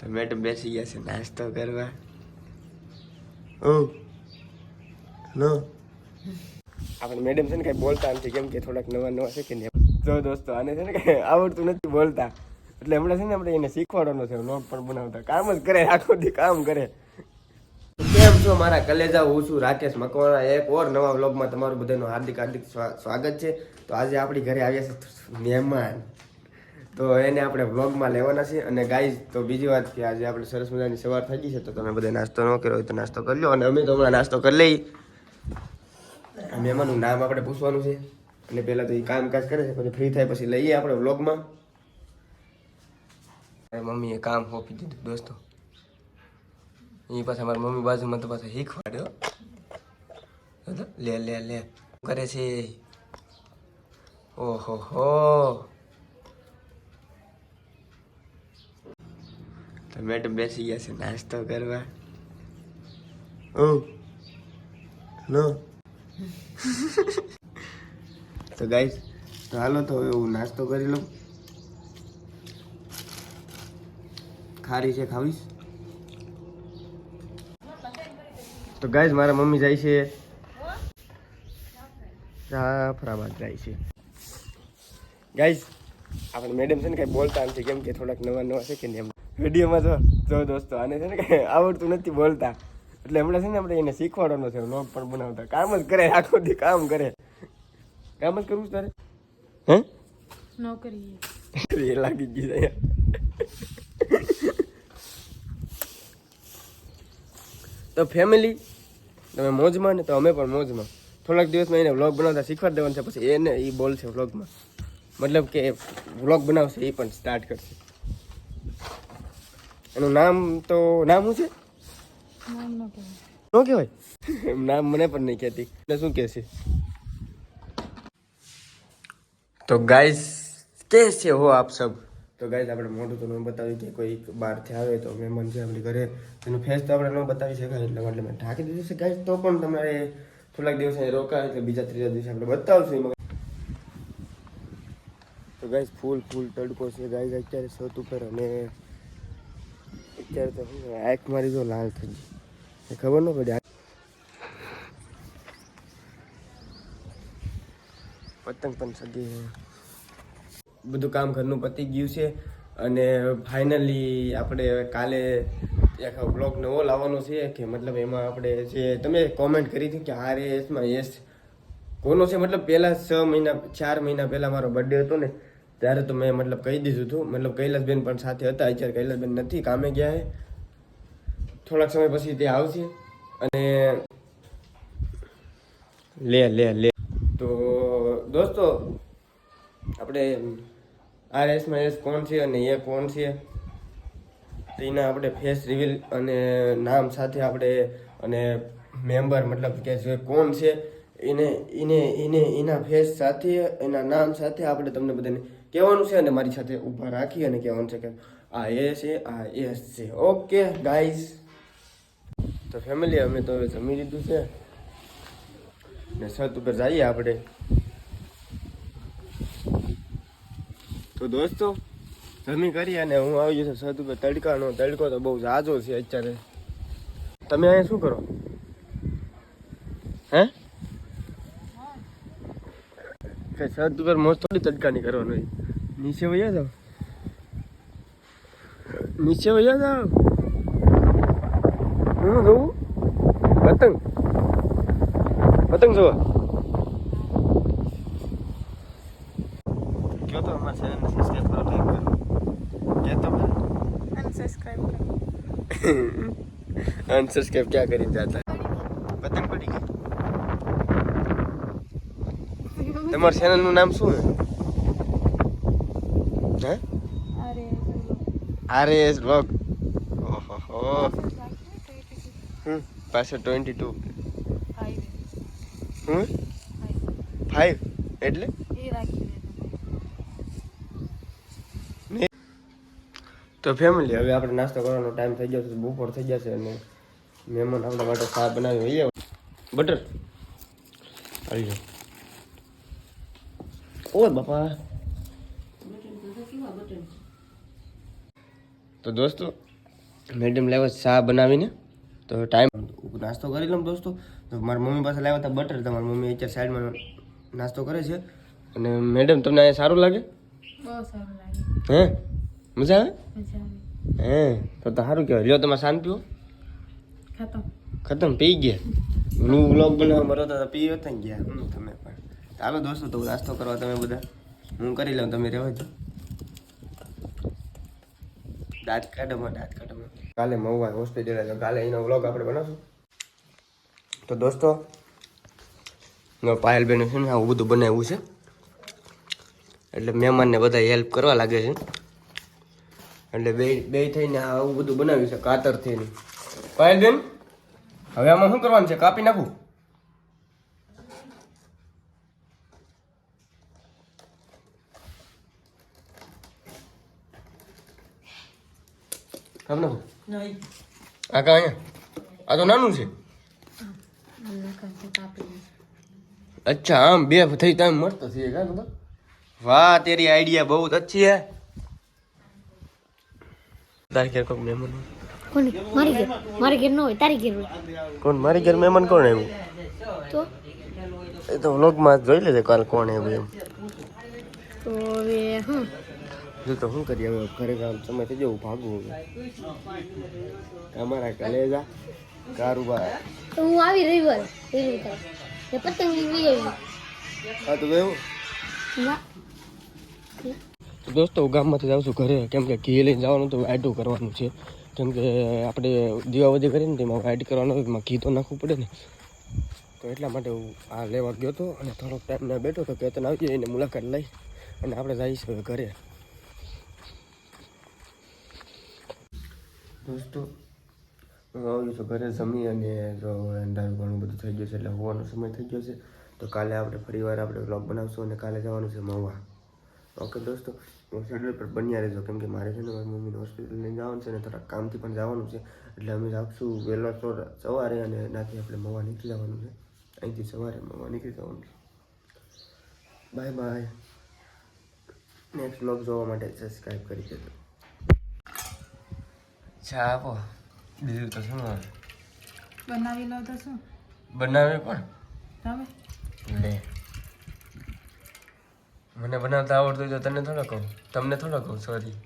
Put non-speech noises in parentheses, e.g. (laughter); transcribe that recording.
તો મેડમ બેસી ગયા છે નાસ્તો કરવા. ઓ નો આપણે મેડમ છે ને કઈ બોલતા નથી, કેમ કે થોડાક નવા નવા છે કે જો દોસ્તો, આને છે ને કઈ આવડતું નથી બોલતા. એટલે હમણાં છે ને આપણે એને શીખવાડવાનો છે નોટ પણ બનાવતા. કામ જ કરે, આખો દી કામ કરે. કેમ છો મારા કલેજા? હું છું રાકેશ મકવાણા, એક ઓર નવા વ્લોગમાં તમારું બધાનું હાર્દિક હાર્દિક સ્વાગત છે. તો આજે આપણી ઘરે આવ્યા છે મહેમાન તો એને આપણે વ્લોગમાં લેવાના છે અને ગાઈઝ તો બીજી વાત કે આજે આપણે સરસ મજાની સવાર થઈ ગઈ છે, તો તમે બધા નાસ્તો ન કર્યો હોય તો નાસ્તો કરી લો. અને અમે તો હમણાં નાસ્તો કરી લઈ. આ મહેમાનનું નામ આપણે પૂછવાનું છે. અને પહેલાં તો એ કામકાજ કરે છે, પછી ફ્રી થાય પછી લઈએ આપણે વ્લોગમાં મમ્મીએ કામ સોંપી દીધું, દોસ્તો. એ પાછા મારા મમ્મી બાજુમાં તો પાછા શીખવાડ્યો? લે લે લે. કરે છે? ઓહો, હો. તો બેસી ગયા છે, નાસ્તો કરવા. ઓ, હલો. તો ગાઈસ તો હાલો તો હવે હું નાસ્તો કરી લઉં. ખારી છે, ખાવીશ. તો ગાઈસ મારા મમ્મી જાય છે. જાફરાબાદ જાય છે. ગાઈસ આપણે મેડમ છે ને કંઈ બોલતા નથી, કેમ કે થોડાક નવા નવા છે કે નહીં વિડીયોમાં તો જો દોસ્તો આને છે ને કંઈ આવડતું નથી બોલતા. એટલે હમણાં છે ને આપણે એને શીખવાડવાનો છે વ્લોગ પણ બનાવતા. કામ જ કરે આખો દી કામ કરે. કામ જ કરવું છે તારે? હે? નોકરી. એ લાગી ગઈ છે તો ફેમિલી તમે મોજમાં ને તો અમે પણ મોજમાં. થોડાક દિવસમાં એને વ્લોગ બનાવતા શીખવાડી દેવાનું છે પછી એને એ બોલશે વ્લોગમાં મતલબ કે વ્લોગ બનાવશે એ પણ સ્ટાર્ટ કરશે. એનું નામ તો નામ શું છે? શું ન કહેવાય. એમ નામ મને પણ નહીં કહેતી. એટલે શું કહેશે? તો ગાઈસ છે હો આપ સબ? તો ગાઈસ આપણે મોઢું તો ન બતાવી કે કોઈ બહારથી આવે તો મહેમાન છે આપણી ઘરે. એનું ફેસ તો આપણે ન બતાવી શકાય એટલે એટલે મેં ઢાંકી દીધું છે ગાઈસ તો પણ તમારે થોડાક દિવસે રોકાય એટલે બીજા ત્રીજા દિવસે આપણે બતાવશું એમાં. તો ગાઈસ ફૂલ ફૂલ તડકો છે ગાઈસ અત્યારે સત ઉપર અને અત્યારે તો આંખ મારી તો લાલ થઈ ગઈ. ખબર ન પડી પતંગ પણ સગી બધું કામ ઘરનું પતી ગયું છે અને ફાઇનલી આપણે કાલે આખા બ્લોગ નવો લાવવાનો છે કે મતલબ એમાં આપણે જે તમે કોમેન્ટ કરી હતી કે આર એસમાં યસ કોનો છે? મતલબ પહેલાં છ મહિના, ચાર મહિના પહેલા મારો બર્થડે હતો ને. ત્યારે તો મેં મતલબ કહી દીધું હતું મતલબ કૈલાસબેન પણ સાથે હતા અત્યારે કૈલાસબેન નથી કામે ગયા છે થોડાક સમય પછી તે આવશે અને લે લે લે. તો દોસ્તો આપણે આર એસમાં એસ કોણ છે અને એ કોણ છે તેના આપણે ફેસ રિવીલ અને નામ સાથે આપણે અને મેમ્બર મતલબ કે જે કોણ છે એને એને એને એના ફેસ સાથે એના નામ સાથે આપણે તમને બધાને કહેવાનું છે અને મારી સાથે ઊભા રાખી અને કહેવાનું છે કે આ એ છે આ એસ છે. ઓકે ગાઈઝ તો ફેમિલી અમે તો હવે જમી લીધું છે. ને છત ઉપર જઈએ આપણે. તો દોસ્તો જમી કરી અને હું આવી ગયો છું છત ઉપર. તડકાનો તડકો તો બહુ ઝાઝો છે અત્યારે. તમે અહીંયા શું કરો? હે? કે છત ઉપર મોસ્ટ થોડી તડકાની કરવાનું હોય. નીચે વયા જાઓ. નીચે વયા જાઓ. હું જોઉં? પતંગ. પતંગ જોવા. કયો તો અમારા ચેનલને સબસ્ક્રાઇબ કરો લાઈક કરો. કે તો અનસબસ્ક્રાઇબ કરો. (laughs) અનસબસ્ક્રાઇબ ક્યાં કરી જાતા? પતંગ પડી ગઈ. તમારા ચેનલનું નામ શું હે હે અરે આર એસ વ્લોગ ઓહો હમ પાછળ ટ્વેન્ટી ટુ હમ ફાઈવ એટલે તો ફેમિલી હવે આપણે નાસ્તો કરવાનો ટાઈમ થઈ છે બપોર થઈ જશે અને મહેમાન આપણા માટે ચા બનાવી હોઈએ બટર. આવી જાઓ. ઓ બાપા. તો દોસ્તો મેડમ લાવ્યો ચા બનાવીને તો ટાઈમ નાસ્તો કરી લઉં દોસ્તો. તો મારા મમ્મી પાસે લાવ્યા હતા બટર તમારી મમ્મી અત્યારે સાઈડમાં નાસ્તો કરે છે. અને મેડમ તમને અહીંયા સારું લાગે? બહુ હે? મજા આવે? હે તો તો સારું કહેવાય. લ્યો તમે શાંત પીવો ખતમ. ખતમ પી ગયા? હું વ્લોગ બનાવવા મરો તો પી હતા ગયા. હમ, તમે પણ. ચાલો દોસ્તો તો નાસ્તો કરવા તમે બધા. હું કરી લઉં તમે રહેવા દો. દાંત કાઢવામાં દાંત કાઢવામાં કાલે મહુવા હોસ્પિટલ કાલે એનો વ્લોગ આપણે બનાવશું. તો દોસ્તો પાયલબેન છે ને, આવું બધું બનાવ્યું છે. એટલે મહેમાનને બધા હેલ્પ કરવા લાગે છે. એટલે બે બે થઈને આવું બધું બનાવ્યું છે કાતર થઈને પાયલબેન હવે આમાં શું કરવાનું છે? કાપી નાખું? કાપી નાખું આ કા અહીંયા? આ તો નાનું છે. અચ્છા આમ બે થઈ તમે મસ્ત થઈ વાહ તેરી આઈડિયા બહુ અચ્છી હે. તારી ઘેર કોઈ મહેમાન કોણ? મારી ઘેર? મારી ઘેર ન હોય તારી ઘેર કોણ? મારી ઘેર મહેમાન કોણ આવ્યું? તો? એ તો વ્લોગમાં જોઈ લેજે કાલ કોણ આવ્યું એમ. તો હવે હા. જો તો શું કરીએ હવે? ઘરે કામ સમય થઈ જવું ભાગવું અમારા કલેજા કારુબા તો હું આવી રવિવાર રવિવાર એ પતંગ લઈ આવી હા તો એવું ના. દોસ્તો હું ગામમાંથી જાઉં છું ઘરે. કેમ કે ઘી લઈને જવાનું તો વાઈટું કરવાનું છે. કેમ કે આપણે કરીએ ને તેમાં વાઈટ કરવાનું એમાં ઘી તો નાખવું પડે ને. તો એટલા માટે હું આ લેવા ગયો હતો અને થોડોક ટાઈમ મેં બેઠો તો કેતન આવી જાય એને મુલાકાત લઈ અને આપણે જઈશું ઘરે. દોસ્તો હું આવ્યું છું ઘરે જમી અને જો અંધારું ઘણું બધું થઈ ગયું છે એટલે હોવાનો સમય થઈ ગયો છે. તો કાલે આપણે ફરીવાર આપણે બ્લોગ બનાવશું અને કાલે જવાનું છે મહુવા. ઓકે દોસ્તો શેડ્યુલ પર બન્યા રહેજો. કેમ કે મારે છે ને મારી મમ્મીને હોસ્પિટલ લઈને જવાનું છે ને થોડા કામથી પણ જવાનું છે. એટલે અમે રાખશું વહેલો તો સવારે અને એનાથી આપણે મહુવા નીકળી જવાનું છે. અહીંથી સવારે મહુવા નીકળી જવાનું છે. બાય બાય નેક્સ્ટ બ્લોગ જોવા માટે સબસ્ક્રાઈબ કરી દેજો. ચા આપો બીજું તો શું આવે? બનાવી લો તો શું? બનાવે પણ? તમે? લે. મને બનાવતા આવડતું તો તને થોડો કહું. તમને થોડો કહું સોરી